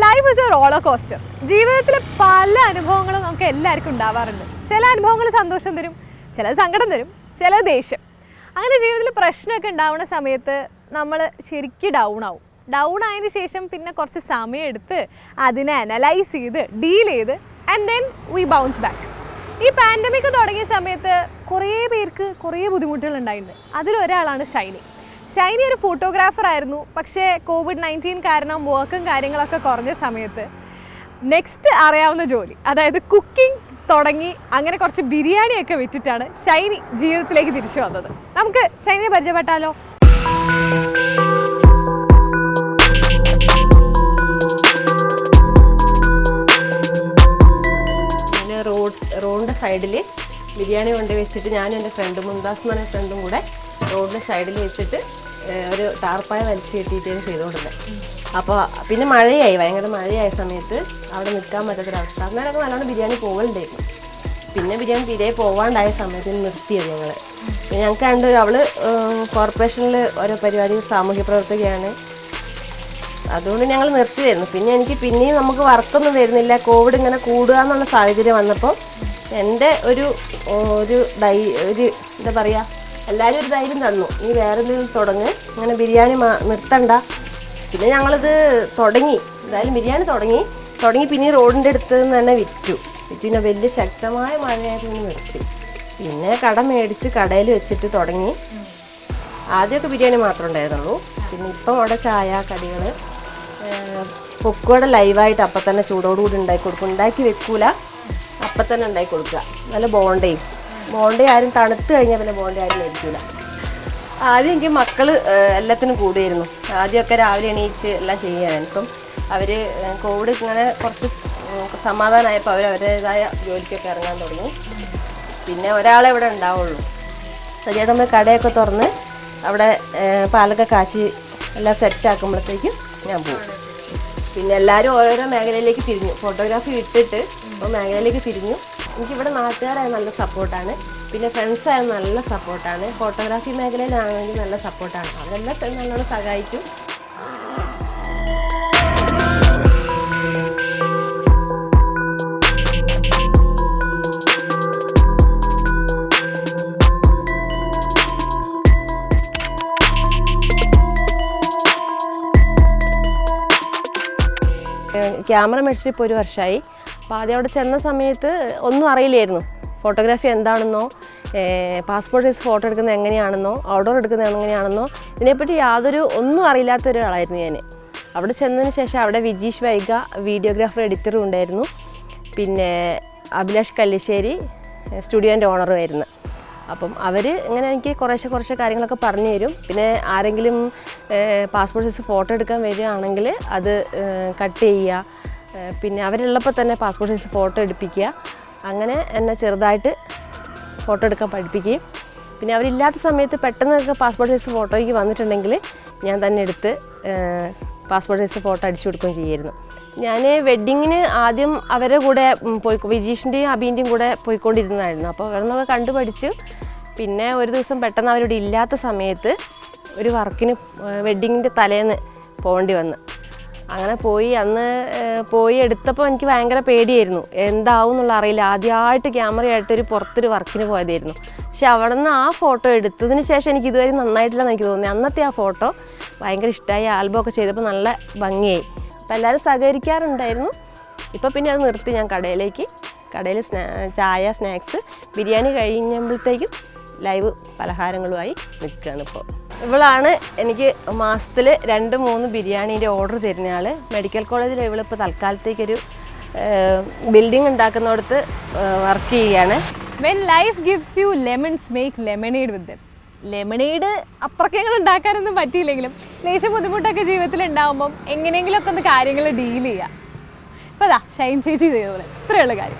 Life is a roller coaster ജീവിതത്തിലെ പല അനുഭവങ്ങളും നമുക്ക് എല്ലാവർക്കും ഉണ്ടാവാറുണ്ട്. ചില അനുഭവങ്ങൾ സന്തോഷം തരും ചില സങ്കടം തരും ചില ദേഷ്യം. അങ്ങനെ ജീവിതത്തിൽ പ്രശ്നമൊക്കെ ഉണ്ടാവുന്ന സമയത്ത് നമ്മൾ ശരിക്കും ഡൗൺ ആവും. ഡൗൺ ആയതിനു ശേഷം പിന്നെ കുറച്ച് സമയം എടുത്ത് അതിനെ അനലൈസ് ചെയ്ത് ഡീൽ ചെയ്ത് and then we bounce back ഈ പാൻഡമിക് തുടങ്ങിയ സമയത്ത് കുറേ പേർക്ക് കുറേ ബുദ്ധിമുട്ടുകൾ ഉണ്ടായിട്ടുണ്ട്. അതിലൊരാളാണ് ഷൈനി. ഷൈനി ഒരു ഫോട്ടോഗ്രാഫർ ആയിരുന്നു പക്ഷേ കോവിഡ് നയന്റീൻ കാരണം വർക്കും കാര്യങ്ങളൊക്കെ കുറഞ്ഞ സമയത്ത് നെക്സ്റ്റ് അറിയാവുന്ന ജോലി അതായത് കുക്കിംഗ് തുടങ്ങി അങ്ങനെ കുറച്ച് ബിരിയാണിയൊക്കെ വിറ്റിട്ടാണ് ഷൈനി ജീവിതത്തിലേക്ക് തിരിച്ചു വന്നത്. നമുക്ക് ഷൈനിയെ പരിചയപ്പെട്ടാലോ? റോഡ് റോഡിന്റെ സൈഡിൽ ബിരിയാണി കൊണ്ട് വെച്ചിട്ട് ഞാനും എന്റെ ഫ്രണ്ടും മുംതാസ് എന്ന് പറഞ്ഞ ഫ്രണ്ടും കൂടെ റോഡിന്റെ സൈഡിൽ വെച്ചിട്ട് ഒരു ടാർപ്പായ വലിച്ചു കെട്ടിയിട്ടാണ് ചെയ്തുകൊടുന്നത് അപ്പോൾ പിന്നെ മഴയായി ഭയങ്കര മഴയായ സമയത്ത് അവിടെ നിൽക്കാൻ പറ്റാത്തൊരവസ്ഥ. അന്നേരമൊക്കെ നല്ലോണം ബിരിയാണി പോകലുണ്ടായിരുന്നു. പിന്നെ ബിരിയാണി തീരെ പോവാണ്ടായ സമയത്ത് നിർത്തിയത് ഞങ്ങൾ ഞങ്ങൾക്ക് കണ്ട് അവൾ കോർപ്പറേഷനിൽ ഓരോ പരിപാടി സാമൂഹ്യ പ്രവർത്തകയാണ്. അതുകൊണ്ട് ഞങ്ങൾ നിർത്തിയായിരുന്നു. പിന്നെ എനിക്ക് പിന്നെയും നമുക്ക് വർക്കൊന്നും വരുന്നില്ല. കോവിഡ് ഇങ്ങനെ കൂടുക എന്നുള്ള സാഹചര്യം വന്നപ്പോൾ എന്റെ ഒരു ഒരു ഡൈ ഒരു എന്താ പറയുക എല്ലാവരും ഒരു ധൈര്യം തന്നു. നീ വേറെ എന്തെങ്കിലും തുടങ്ങ്. അങ്ങനെ ബിരിയാണി നിർത്തണ്ട. പിന്നെ ഞങ്ങളിത് തുടങ്ങി. എന്തായാലും ബിരിയാണി തുടങ്ങി. തുടങ്ങി പിന്നെ റോഡിന്റെ അടുത്ത് നിന്ന് തന്നെ വിറ്റു. വിറ്റു പിന്നെ വലിയ ശക്തമായ ഇങ്ങനെ നിർത്തി. പിന്നെ കട മേടിച്ച് കടയിൽ വെച്ചിട്ട് തുടങ്ങി. ആദ്യമൊക്കെ ബിരിയാണി മാത്രമേ ഉണ്ടായിരുന്നുള്ളൂ. പിന്നെ ഇപ്പം അവിടെ ചായ കടികൾ പൊക്കോടെ ലൈവായിട്ട് അപ്പം തന്നെ ചൂടോടുകൂടി ഉണ്ടാക്കി കൊടുക്കും. ഉണ്ടാക്കി വെക്കൂല. അപ്പം തന്നെ ഉണ്ടാക്കി കൊടുക്കുക. നല്ല ബോണ്ടയും ബോണ്ടയും ആരും തണുത്ത് കഴിഞ്ഞാൽ പിന്നെ ബോണ്ട ആരും മേടിക്കില്ല ആദ്യം എനിക്ക് മക്കൾ എല്ലാത്തിനും കൂടിയിരുന്നു ആദ്യമൊക്കെ രാവിലെ എണീച്ച് എല്ലാം ചെയ്യാൻ ഇപ്പം അവർ കോവിഡ് ഇങ്ങനെ കുറച്ച് സമാധാനമായപ്പോൾ അവർ അവരുടേതായ ജോലിക്കൊക്കെ ഇറങ്ങാൻ തുടങ്ങി. പിന്നെ ഒരാളെ ഇവിടെ ഉണ്ടാവുള്ളൂ. സരിയായിട്ട് നമ്മൾ കടയൊക്കെ തുറന്ന് അവിടെ പാലൊക്കെ കാച്ചി എല്ലാം സെറ്റ് ആക്കുമ്പോഴത്തേക്കും ഞാൻ പോകും പിന്നെ എല്ലാവരും ഓരോരോ മേഖലയിലേക്ക് തിരിഞ്ഞു. ഫോട്ടോഗ്രാഫി വിട്ടിട്ട് ഇപ്പോൾ മേഖലയിലേക്ക് തിരിഞ്ഞു. എനിക്കിവിടെ നാട്ടുകാരായ നല്ല സപ്പോർട്ടാണ്. പിന്നെ ഫ്രണ്ട്സായ നല്ല സപ്പോർട്ടാണ്. ഫോട്ടോഗ്രാഫി മേഖലയിലാണെങ്കിൽ നല്ല സപ്പോർട്ടാണ്. അതെല്ലാം നല്ലോണം സഹായിക്കും. ക്യാമറ മേടിച്ചിട്ട് ഇപ്പോൾ ഒരു വർഷമായി അപ്പോൾ ആദ്യം അവിടെ ചെന്ന സമയത്ത് ഒന്നും അറിയില്ലായിരുന്നു. ഫോട്ടോഗ്രാഫി എന്താണെന്നോ പാസ്പോർട്ട് സൈസ് ഫോട്ടോ എടുക്കുന്നത് എങ്ങനെയാണെന്നോ ഔട്ട്ഡോർ എടുക്കുന്നത് എങ്ങനെയാണെന്നോ ഇതിനെപ്പറ്റി യാതൊരു ഒന്നും അറിയില്ലാത്ത ഒരാളായിരുന്നു ഞാൻ. അവിടെ ചെന്നതിന് ശേഷം അവിടെ വിജീഷ് വൈഗ വീഡിയോഗ്രാഫർ എഡിറ്ററും ഉണ്ടായിരുന്നു. പിന്നെ അഭിലാഷ് കല്ലിശ്ശേരി സ്റ്റുഡിയോന്റെ ഓണറും ആയിരുന്നു. അപ്പം അവർ ഇങ്ങനെ എനിക്ക് കുറേശ്ശെ കുറേശ്ശെ കാര്യങ്ങളൊക്കെ പറഞ്ഞു തരും. പിന്നെ ആരെങ്കിലും പാസ്പോർട്ട് സൈസ് ഫോട്ടോ എടുക്കാൻ വരികയാണെങ്കിൽ അത് കട്ട് ചെയ്യുക പിന്നെ അവരുള്ളപ്പോൾ തന്നെ പാസ്പോർട്ട് സൈസ് ഫോട്ടോ എടുപ്പിക്കുക. അങ്ങനെ എന്നെ ചെറുതായിട്ട് ഫോട്ടോ എടുക്കാൻ പഠിപ്പിക്കുകയും. പിന്നെ അവരില്ലാത്ത സമയത്ത് പെട്ടെന്നൊക്കെ പാസ്പോർട്ട് സൈസ് ഫോട്ടോയ്ക്ക് വന്നിട്ടുണ്ടെങ്കിൽ ഞാൻ തന്നെ എടുത്ത് പാസ്പോർട്ട് സൈസ് ഫോട്ടോ അടിച്ചു കൊടുക്കുകയും ചെയ്യുമായിരുന്നു. ഞാൻ വെഡ്ഡിങ്ങിന് ആദ്യം അവരുടെ കൂടെ പോയി വിജീഷിന്റെയും അബീന്റെയും കൂടെ പോയിക്കൊണ്ടിരുന്നതായിരുന്നു. അപ്പോൾ അവിടെ നിന്നൊക്കെ കണ്ടു പഠിച്ചു പിന്നെ ഒരു ദിവസം പെട്ടെന്ന് അവരോട് ഇല്ലാത്ത സമയത്ത് ഒരു വർക്കിന് വെഡ്ഡിങ്ങിന്റെ തലേന്ന് പോകേണ്ടി വന്നു. അങ്ങനെ പോയി അന്ന് പോയി എടുത്തപ്പോൾ എനിക്ക് ഭയങ്കര പേടിയായിരുന്നു. എന്താവും എന്നുള്ള അറിയില്ല. ആദ്യമായിട്ട് ക്യാമറയായിട്ടൊരു പുറത്തൊരു വർക്കിന് പോയതായിരുന്നു. പക്ഷെ അവിടെ നിന്ന് ആ ഫോട്ടോ എടുത്തതിന് ശേഷം എനിക്ക് ഇതുവരെ നന്നായിട്ടില്ല എനിക്ക് തോന്നി. അന്നത്തെ ആ ഫോട്ടോ ഭയങ്കര ഇഷ്ടമായി ആൽബം ഒക്കെ ചെയ്തപ്പോൾ നല്ല ഭംഗിയായി. അപ്പോൾ എല്ലാവരും സഹകരിക്കാറുണ്ടായിരുന്നു. ഇപ്പോൾ പിന്നെ അത് നിർത്തി ഞാൻ കടയിലേക്ക് കടയിൽ സ്നാ ചായ സ്നാക്സ് ബിരിയാണി കഴിഞ്ഞപ്പോഴത്തേക്കും ലൈവ് പലഹാരങ്ങളുമായി നിൽക്കുകയാണ് ഇപ്പോൾ ഇവളാണ് എനിക്ക് മാസത്തിൽ രണ്ട് മൂന്ന് ബിരിയാണീന്റെ ഓർഡർ തരുന്ന ആൾ മെഡിക്കൽ കോളേജിൽ ഇവളിപ്പോൾ തൽക്കാലത്തേക്കൊരു ബിൽഡിംഗ് ഉണ്ടാക്കുന്നിടത്ത് വർക്ക് ചെയ്യുകയാണ് when life gives you lemons make lemonade with them lemonade അത്രയ്ക്കങ്ങൾ ഉണ്ടാക്കാനൊന്നും പറ്റിയില്ലെങ്കിലും ലേശം ബുദ്ധിമുട്ടൊക്കെ ജീവിതത്തിൽ ഉണ്ടാകുമ്പം എങ്ങനെയെങ്കിലുമൊക്കെ ഒന്ന് കാര്യങ്ങൾ ഡീൽ ചെയ്യുക അപ്പോൾ അതാ ഷൈൻ ചേച്ചി ചെയ്തതുപോലെ. ഇത്രയുള്ള കാര്യം.